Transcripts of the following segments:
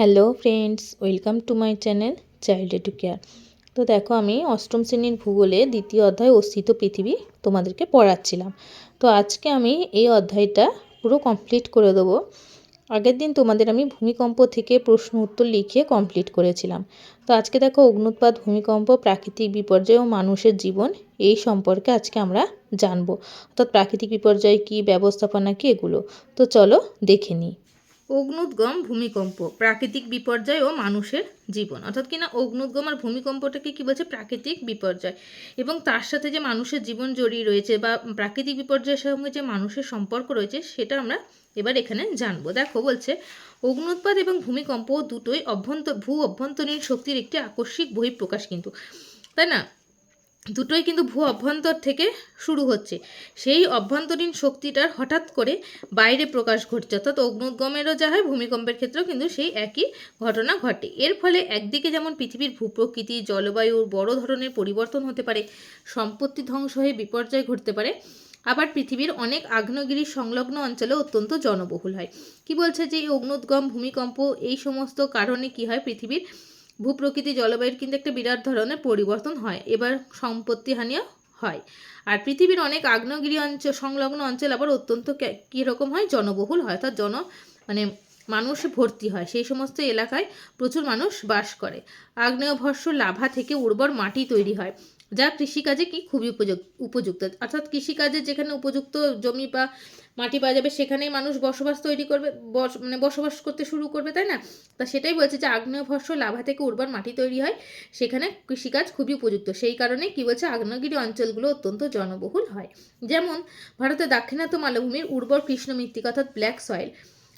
Hello friends, welcome to my channel child to care তো দেখো আমি অষ্টম শ্রেণির ভূগোলে দ্বিতীয় অধ্যায় অস্তিত্ব পৃথিবী তোমাদেরকে পড়াচ্ছিলাম। তো আজকে আমি এই অধ্যায়টা পুরো কমপ্লিট করে দেবো। আগের দিন তোমাদের আমি ভূমিকম্প থেকে প্রশ্ন উত্তর লিখে কমপ্লিট করেছিলাম। তো আজকে দেখো অগ্নুৎপাত, ভূমিকম্প, প্রাকৃতিক বিপর্যয় ও মানুষের জীবন এই সম্পর্কে আজকে আমরা জানব। অর্থাৎ প্রাকৃতিক বিপর্যয় কী, ব্যবস্থাপনা কী, এগুলো। তো চলো দেখে নিই। অগ্নুদ্গম ভূমিকম্প, প্রাকৃতিক বিপর্যয় ও মানুষের জীবন। অর্থাৎ কিনা অগ্নুদ্গম আর ভূমিকম্পটাকে কি বলছে? প্রাকৃতিক বিপর্যয়। এবং তার সাথে যে মানুষের জীবন জড়িয়ে রয়েছে বা প্রাকৃতিক বিপর্যয়ের সঙ্গে যে মানুষের সম্পর্ক রয়েছে, সেটা আমরা এবার এখানে জানব। দেখো, বলছে, অগ্নুৎপাত এবং ভূমিকম্প দুটোই অভ্যন্তর ভূ অভ্যন্তরীণ শক্তির একটি আকস্মিক বহিঃপ্রকাশ কিন্তু। তাই না? দুটোই কিন্তু ভূ অভ্যন্তর থেকে শুরু হচ্ছে। সেই অভ্যন্তরীণ শক্তিটার হঠাৎ করে বাইরে প্রকাশ ঘটছে। অর্থাৎ অগ্নুদ্গমেরও যা হয়, ভূমিকম্পের ক্ষেত্রেও কিন্তু সেই একই ঘটনা ঘটে। এর ফলে একদিকে যেমন পৃথিবীর ভূপ্রকৃতি, জলবায়ুর বড় ধরনের পরিবর্তন হতে পারে, সম্পত্তি ধ্বংস হয়ে বিপর্যয় ঘটতে পারে, আবার পৃথিবীর অনেক আগ্নেয়গিরি সংলগ্ন অঞ্চলে অত্যন্ত জনবহুল হয়। কি বলছে যে এই অগ্নুদ্গম, ভূমিকম্প, এই সমস্ত কারণে কি হয়, পৃথিবীর ভূপ্রকৃতি জলবায়ুর কিন্তু একটা বিরাট ধরনের পরিবর্তন হয়। এবার সম্পত্তি হানিও হয়। আর পৃথিবীর অনেক আগ্নেয়গিরি অঞ্চল সংলগ্ন অঞ্চল আবার অত্যন্ত কীরকম হয়? জনবহুল হয়। অর্থাৎ জন মানে মানুষ ভর্তি হয়। সেই সমস্ত এলাকায় প্রচুর মানুষ বাস করে। আগ্নেয়ভস্য লাভা থেকে উর্বর মাটি তৈরি হয়। যা কৃষিকাজে কি খুবই উপযুক্ত উপযুক্ত। অর্থাৎ কৃষিকাজে যেখানে উপযুক্ত জমি বা মাটি পাওয়া যাবে, সেখানেই মানুষ বসবাস তৈরি করবে, বস মানে বসবাস করতে শুরু করবে, তাই না? তা সেটাই বলছে যে আগ্নেয়ভস্য লাভা থেকে উর্বর মাটি তৈরি হয়, সেখানে কৃষিকাজ খুবই উপযুক্ত। সেই কারণে কি বলছে, আগ্নেয়গিরি অঞ্চলগুলো অত্যন্ত জনবহুল হয়। যেমন ভারতের দাক্ষিণাত্য মালভূমির উর্বর কৃষ্ণ মৃত্তিকা অর্থাৎ ব্ল্যাক সয়েল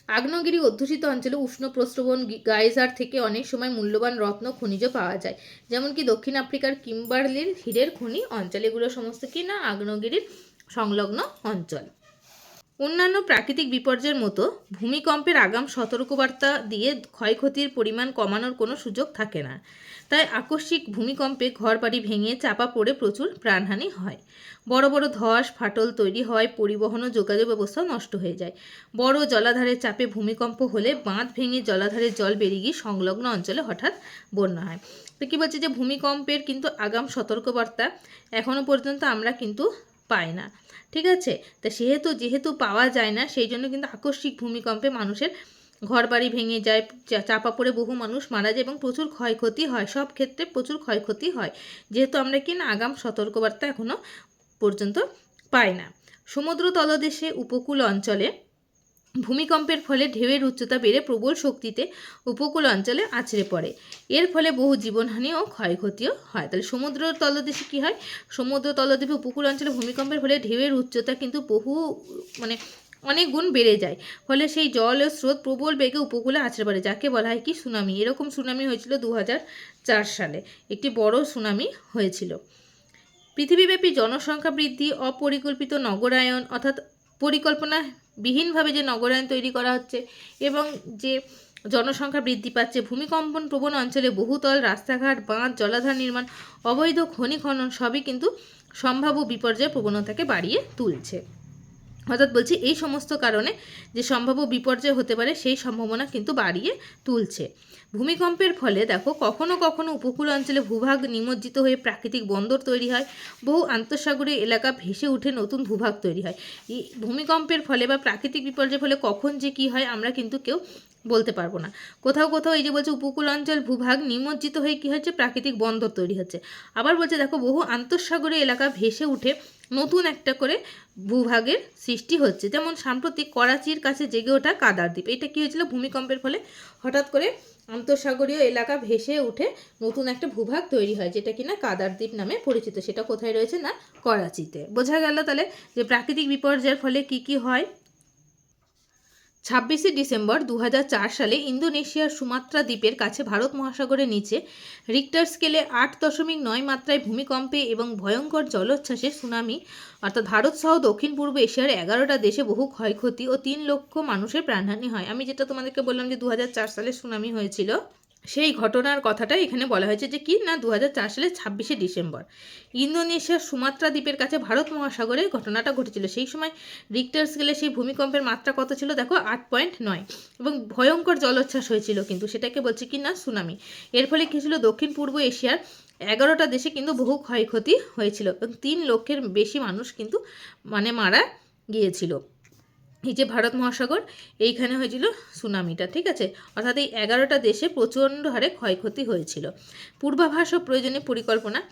আগ্নেয়গিরি অধ্যুষিত অঞ্চলে উষ্ণ প্রস্রবণ গাইজার থেকে অনেক সময় মূল্যবান রত্ন খনিজ পাওয়া যায়। যেমন কি দক্ষিণ আফ্রিকার কিম্বার্লির হীরের খনি অঞ্চল। এগুলো সমস্ত কি না? আগ্নেয়গিরির সংলগ্ন অঞ্চল। অন্যান্য প্রাকৃতিক বিপর্যয়ের মতো ভূমিকম্পের আগাম সতর্কবার্তা দিয়ে ক্ষয়ক্ষতির পরিমাণ কমানোর কোনো সুযোগ থাকে না। তাই আকস্মিক ভূমিকম্পে ঘরবাড়ি ভেঙে চাপা পড়ে প্রচুর প্রাণহানি হয়। বড় বড় ধস, ফাটল তৈরি হয়, পরিবহন ও যোগাযোগ ব্যবস্থা নষ্ট হয়ে যায়। বড় জলাধারের চাপে ভূমিকম্প হলে বাঁধ ভেঙে জলাধারের জল বেরিয়ে গিয়ে সংলগ্ন অঞ্চলে হঠাৎ বন্যা হয়। তো কী বলছে যে ভূমিকম্পের কিন্তু আগাম সতর্কবার্তা এখনও পর্যন্ত আমরা কিন্তু পাই না, ঠিক আছে? তা সেহেতু, যেহেতু পাওয়া যায় না, সেই জন্য কিন্তু আকস্মিক ভূমিকম্পে মানুষের ঘর বাড়ি ভেঙে যায় চাপা পড়ে বহু মানুষ মারা যায় এবং প্রচুর ক্ষয়ক্ষতি হয়, সব ক্ষেত্রে প্রচুর ক্ষয়ক্ষতি হয়। যেহেতু আমরা কি না, আগাম সতর্কবার্তা এখনও পর্যন্ত পাই না। সমুদ্র তলদেশে উপকূল অঞ্চলে ভূমিকম্পের ফলে ঢেউয়ের উচ্চতা বেড়ে প্রবল শক্তিতে উপকূল অঞ্চলে আছড়ে পড়ে। এর ফলে বহু জীবনহানি ও ক্ষয়ক্ষতিও হয়। তাহলে সমুদ্র তলদেশে কী হয়? সমুদ্র তলদেশে উপকূল অঞ্চলে ভূমিকম্পের ফলে ঢেউয়ের উচ্চতা কিন্তু বহু মানে অনেক গুণ বেড়ে যায়। ফলে সেই জল ও স্রোত প্রবল বেগে উপকূলে আছড়ে পড়ে, যাকে বলা হয় কি সুনামি। এরকম সুনামি হয়েছিল দু হাজার চার সালে। একটি বড় সুনামি হয়েছিল। পৃথিবীব্যাপী জনসংখ্যা বৃদ্ধি, অপরিকল্পিত নগরায়ন অর্থাৎ পরিকল্পনা বিহীনভাবে যে নগরায়ন তৈরি করা হচ্ছে এবং যে জনসংখ্যা বৃদ্ধি পাচ্ছে, ভূমিকম্পন প্রবণ অঞ্চলে বহুতল রাস্তাঘাট, বাঁধ, জলাধার নির্মাণ, অবৈধ খনি খনন সবই কিন্তু সম্ভাব্য বিপর্যয় প্রবণতাকে বাড়িয়ে তুলছে। অর্থাৎ বলছি এই সমস্ত কারণে যে সম্ভাব্য বিপর্যয় হতে পারে, সেই সম্ভাবনা কিন্তু বাড়িয়ে তুলছে। ভূমিকম্পের ফলে দেখো, কখনো কখনো উপকূল অঞ্চলে ভূভাগ নিমজ্জিত হয়ে প্রাকৃতিক বন্দর তৈরি হয়। বহু আন্তঃসাগরীয় এলাকা ভেসে উঠে নতুন ভূভাগ তৈরি হয়। এই ভূমিকম্পের ফলে বা প্রাকৃতিক বিপর্যয়ের ফলে কখন যে কী হয়, আমরা কিন্তু কেউ বলতে পারব না। কোথাও কোথাও এই যে বলছে উপকূল অঞ্চল ভূভাগ নিমজ্জিত হয়ে কী হচ্ছে? প্রাকৃতিক বন্দর তৈরি হচ্ছে। আবার বলছে দেখো, বহু আন্তঃসাগরীয় এলাকা ভেসে উঠে নতুন একটা করে ভূভাগের সৃষ্টি হচ্ছে। যেমন সাম্প্রতিক করাচির কাছে জেগে ওঠা কাদার দ্বীপ। এটা কী হয়েছিল? ভূমিকম্পের ফলে হঠাৎ করে আন্তঃসাগরীয় এলাকা ভেসে উঠে নতুন একটা ভূভাগ তৈরি হয়, যেটা কিনা কাদার দ্বীপ নামে পরিচিত। সেটা কোথায় রয়েছে না? করাচিতে। বোঝা গেল তাহলে যে প্রাকৃতিক বিপর্যয়ের ফলে কি কি হয়? ছাব্বিশে ডিসেম্বর দু হাজার চার সালে ইন্দোনেশিয়ার সুমাত্রা দ্বীপের কাছে ভারত মহাসাগরের নিচে রিক্টার স্কেলে আট দশমিক নয় মাত্রায় ভূমিকম্পে এবং ভয়ঙ্কর জলোচ্ছ্বাসে সুনামি, অর্থাৎ ভারত সহ দক্ষিণ পূর্ব এশিয়ার এগারোটা দেশে বহু ক্ষয়ক্ষতি ও তিন লক্ষ মানুষের প্রাণহানি হয়। আমি যেটা তোমাদেরকে বললাম যে দু হাজার চার সালে সুনামি হয়েছিল সেই ঘটনার কথাটা এখানে বলা হয়েছে যে কি না দু সালের ছাব্বিশে ডিসেম্বর। ইন্দোনেশিয়ার সুমাত্রা দ্বীপের কাছে ভারত মহাসাগরে ঘটনাটা ঘটেছিল। সেই সময় রিক্টার স্কেলে সেই ভূমিকম্পের মাত্রা কত ছিল দেখো আট পয়েন্ট নয় এবং ভয়ঙ্কর জলোচ্ছ্বাস হয়েছিল কিন্তু সেটাকে বলছে কি না সুনামি। এর ফলে কী ছিল? দক্ষিণ পূর্ব এশিয়ার এগারোটা দেশে কিন্তু বহু ক্ষয়ক্ষতি হয়েছিল এবং তিন লক্ষের বেশি মানুষ কিন্তু মানে মারা গিয়েছিল। এই যে ভারত মহাসাগর, এইখানে হয়েছিল সুনামিটা, ঠিক আছে? অর্থাৎ এই এগারোটা দেশে প্রচণ্ড হারে ক্ষয়ক্ষতি হয়েছিল। পূর্বাভাস ও প্রয়োজনীয় পরিকল্পনা।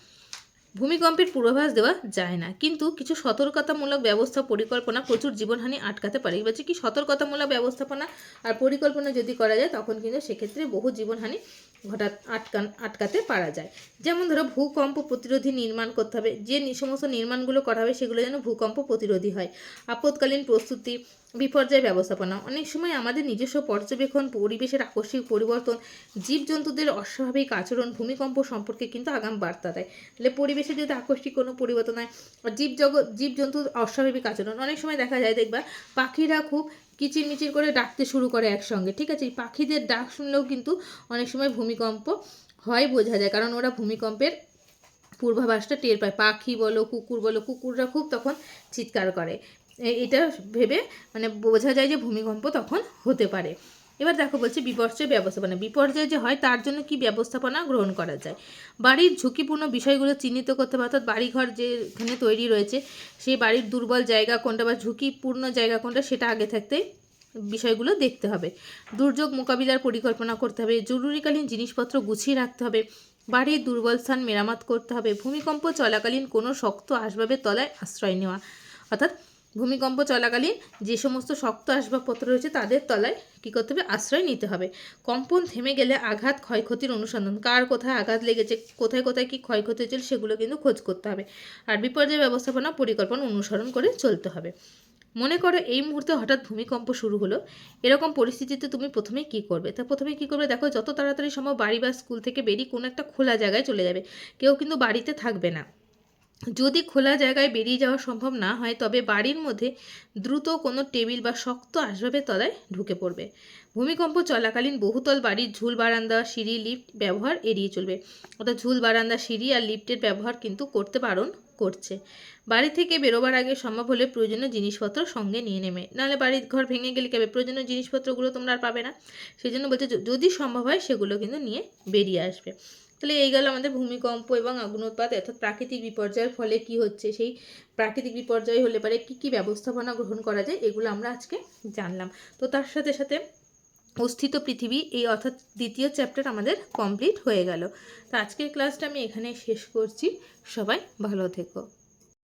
ভূমিকম্পের পূর্বাভাস দেওয়া যায় না। কিন্তু কিছু সতর্কতামূলক ব্যবস্থা পরিকল্পনা প্রচুর জীবনহানি আটকাতে পারে। এবার কি সতর্কতামূলক ব্যবস্থাপনা আর পরিকল্পনা যদি করা যায়, তখন কিন্তু সেক্ষেত্রে বহু জীবনহানি হঠাৎ আটকান, আটকাতে পারা যায়। যেমন ধরো, ভূকম্প প্রতিরোধী নির্মাণ করতে হবে। যে সমস্ত নির্মাণগুলো করা হবে, সেগুলো যেন ভূকম্প প্রতিরোধী হয়। আপৎকালীন প্রস্তুতি, বিপর্যয় ব্যবস্থাপনা। অনেক সময় আমাদের নিজস্ব পর্যবেক্ষণ, পরিবেশের আকস্মিক পরিবর্তন, জীবজন্তুদের অস্বাভাবিক আচরণ, ভূমিকম্প সম্পর্কে কিন্তু আগাম বার্তা দেয়। তাহলে পরিবেশে যদি আকস্মিক কোনো পরিবর্তন হয়, জীবজগৎ, জীবজন্তুর অস্বাভাবিক আচরণ, অনেক সময় দেখা যায়, দেখবা পাখিরা খুব কিচিরমিচির করে ডাকতে শুরু করে একসঙ্গে, ঠিক আছে? এই পাখিদের ডাক শুনলেও কিন্তু অনেক সময় ভূমিকম্প হয় বোঝা যায়, কারণ ওরা ভূমিকম্পের পূর্বাভাসটা টের পায়। পাখি বলো, কুকুর বলো, কুকুররা খুব তখন চিৎকার করে। এটা ভেবে মানে বোঝা যায় যে ভূমিকম্প তখন হতে পারে। এবার দেখো বলছি বিপর্যয় ব্যবস্থাপনা। বিপর্যয় যে হয়, তার জন্য কি ব্যবস্থাপনা গ্রহণ করা যায়? বাড়ির ঝুঁকিপূর্ণ বিষয়গুলো চিহ্নিত করতে হবে, অর্থাৎ বাড়িঘর যেখানে তৈরি রয়েছে, সেই বাড়ির দুর্বল জায়গা কোনটা বা ঝুঁকিপূর্ণ জায়গা কোনটা, সেটা আগে থাকতে বিষয়গুলো দেখতে হবে। দুর্যোগ মোকাবিলার পরিকল্পনা করতে হবে, জরুরিকালীন জিনিসপত্র গুছিয়ে রাখতে হবে, বাড়ির দুর্বল স্থান মেরামত করতে হবে, ভূমিকম্প চলাকালীন কোনো শক্ত আসবাবের তলায় আশ্রয় নেওয়া, অর্থাৎ ভূমিকম্প চলাকালীন যে সমস্ত শক্ত আসবাবপত্র রয়েছে তাদের তলায় কী করতে হবে? আশ্রয় নিতে হবে। কম্পন থেমে গেলে আঘাত ক্ষয়ক্ষতির অনুসন্ধান। কার কোথায় আঘাত লেগেছে, কোথায় কোথায় কী ক্ষয়ক্ষতি হয়েছিল সেগুলো কিন্তু খোঁজ করতে হবে। আর বিপর্যয় ব্যবস্থাপনা পরিকল্পনা অনুসরণ করে চলতে হবে। মনে করো এই মুহূর্তে হঠাৎ ভূমিকম্প শুরু হলো। এরকম পরিস্থিতিতে তুমি প্রথমে কি করবে? তা প্রথমে কি করবে? দেখো যত তাড়াতাড়ি সম্ভব বাড়ি বা স্কুল থেকে বেরিয়ে কোনো একটা খোলা জায়গায় চলে যাবে। কেউ কিন্তু বাড়িতে থাকবে না। যদি খোলা জায়গায় বেরিয়ে যাওয়া সম্ভব না হয়, তবে বাড়ির মধ্যে দ্রুত কোনো টেবিল বা শক্ত আসবাবের তলায় ঢুকে পড়বে। ভূমিকম্প চলাকালীন বহুতল বাড়ির ঝুল বারান্দা, সিঁড়ি, লিফট ব্যবহার এড়িয়ে চলবে। অর্থাৎ ঝুল বারান্দা, সিঁড়ি আর লিফটের ব্যবহার কিন্তু করতে বারণ করছে। বাড়ি থেকে বেরোবার আগে সম্ভব হলে প্রয়োজনীয় জিনিসপত্র সঙ্গে নিয়ে নেবে। নাহলে বাড়ির ঘর ভেঙে গেলে কেবে প্রয়োজনীয় জিনিসপত্রগুলো তোমরা আর পাবে না। সেই জন্য বলছে যদি সম্ভব হয়, সেগুলো কিন্তু নিয়ে বেরিয়ে আসবে। তাহলে এই গেল আমাদের ভূমিকম্প এবং অগ্নুৎপাত অর্থাৎ প্রাকৃতিক বিপর্যয়ের ফলে কি হচ্ছে? সেই প্রাকৃতিক বিপর্যয় হলে পারে কি কি ব্যবস্থাপনা গ্রহণ করা যায়? এগুলো আমরা আজকে জানলাম। তো তার সাথে সাথে অস্থিত পৃথিবী, এই অর্থাৎ দ্বিতীয় চ্যাপ্টার আমাদের কমপ্লিট হয়ে গেল। তো আজকের ক্লাসটা আমি এখানে শেষ করছি। সবাই ভালো থেকো।